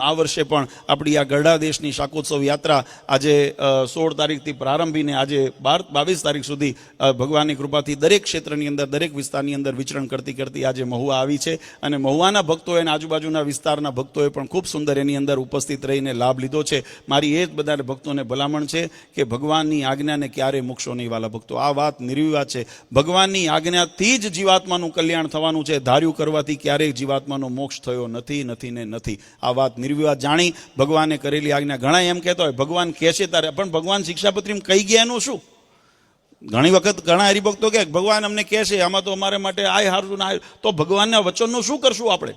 આ વર્ષે પણ આપણી આ ગરડા દેશની શાકોત્સવ યાત્રા આજે સોળ તારીખથી પ્રારંભીને આજે બાર, બાવીસ તારીખ સુધી ભગવાનની કૃપાથી દરેક ક્ષેત્રની અંદર, દરેક વિસ્તારની અંદર વિચરણ કરતી કરતી આજે મહુવા આવી છે અને મહુવાના ભક્તોએ અને આજુબાજુના વિસ્તારના ભક્તોએ પણ ખૂબ સુંદર એની અંદર ઉપસ્થિત રહીને લાભ લીધો છે. મારી એ જ બધા ભક્તોને ભલામણ છે કે ભગવાનની આજ્ઞાને ક્યારેય મૂકશો નહીં વાલા ભક્તો. આ વાત નિર્વિવાદ છે. ભગવાનની આજ્ઞાથી જ જીવાત્માનું કલ્યાણ થવાનું છે. ધાર્યું કરવાથી ક્યારેય જીવાત્માનો મોક્ષ થયો નથી નથી ને નથી. આ વાત નિર્વિવાદ જાણી ભગવાને કરેલી આજ્ઞા ઘણા એમ કહેતા હોય, ભગવાન કહે છે તારે. પણ ભગવાન શિક્ષાપત્રીમાં કહી ગયા એનું શું? ઘણી વખત ઘણા હરિભક્તો કે ભગવાન અમને કહે છે, આમાં તો અમારે માટે આય હારું ના તો ભગવાનના વચનનું શું કરશું આપણે?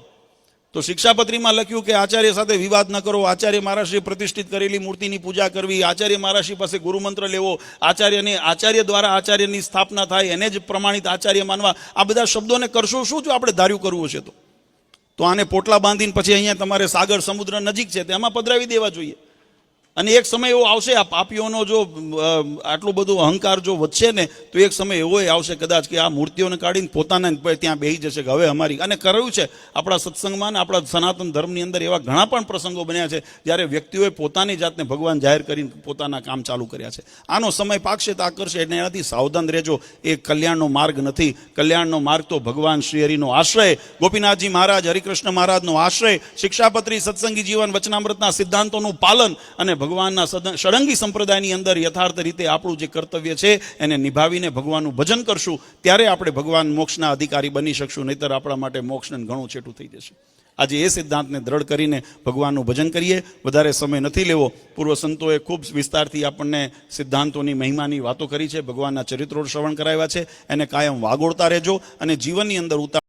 તો શિક્ષાપત્રીમાં લખ્યું કે આચાર્ય સાથે વિવાદ ન કરો. આચાર્ય મહારાષ્ટ્રીય પ્રતિષ્ઠિત કરેલી મૂર્તિની પૂજા કરવી. આચાર્ય મહારાષ્ટ્રી પાસે ગુરુમંત્ર લેવો. આચાર્યને, આચાર્ય દ્વારા આચાર્યની સ્થાપના થાય. એને જ પ્રમાણિત આચાર્ય માનવા. આ બધા શબ્દોને કરશું. શું જો આપણે ધાર્યું કરવું છે તો? તો આને પોટલા બાંધીને પછી અહીંયા તમારે સાગર સમુદ્ર નજીક છે તેમાં પધરાવી દેવા જોઈએ. અને એક સમય એવો આવશે આ પાપીઓનો જો આટલું બધું અહંકાર જો વધશે ને, તો એક સમય એવો આવશે કદાચ કે આ મૂર્તિઓને કાઢીને પોતાના ત્યાં બેહી જશે કે હવે અમારી અને કર્યું છે, આપણા સત્સંગમાં ને આપણા સનાતન ધર્મની અંદર એવા ઘણા પણ પ્રસંગો બન્યા છે, જ્યારે વ્યક્તિઓએ પોતાની જાતને ભગવાન જાહેર કરીને પોતાના કામ ચાલુ કર્યા છે. આનો સમય પાકશે તો આ કરશે એટલે એનાથી સાવધાન રહેજો, એ કલ્યાણનો માર્ગ નથી. કલ્યાણનો માર્ગ તો ભગવાન શ્રી હરિનો આશ્રય, ગોપીનાથજી મહારાજ, હરિકૃષ્ણ મહારાજનો આશ્રય, શિક્ષાપત્રી, સત્સંગી જીવન, વચનામૃતના સિદ્ધાંતોનું પાલન અને ભગવાનના ષડંગી સંપ્રદાયની અંદર યથાર્થ રીતે આપણું જે કર્તવ્ય છે, એને નિભાવીને ભગવાનનું ભજન કરશું, ત્યારે આપણે ભગવાન મોક્ષના અધિકારી બની શકશું, નહીતર આપણા માટે મોક્ષને ઘણું છેટું થઈ જશે. આજે એ સિદ્ધાંતને દ્રઢ કરીને ભગવાનનું ભજન કરીએ, વધારે સમય નથી લેવો. પૂર્વ સંતોએ ખૂબ વિસ્તારથી આપણને સિદ્ધાંતોની મહિમાની વાતો કરી છે, ભગવાનના ચરિત્રો શ્રવણ કરાવ્યા છે, એને કાયમ વાગોળતા રહેજો અને જીવનની અંદર ઉતાર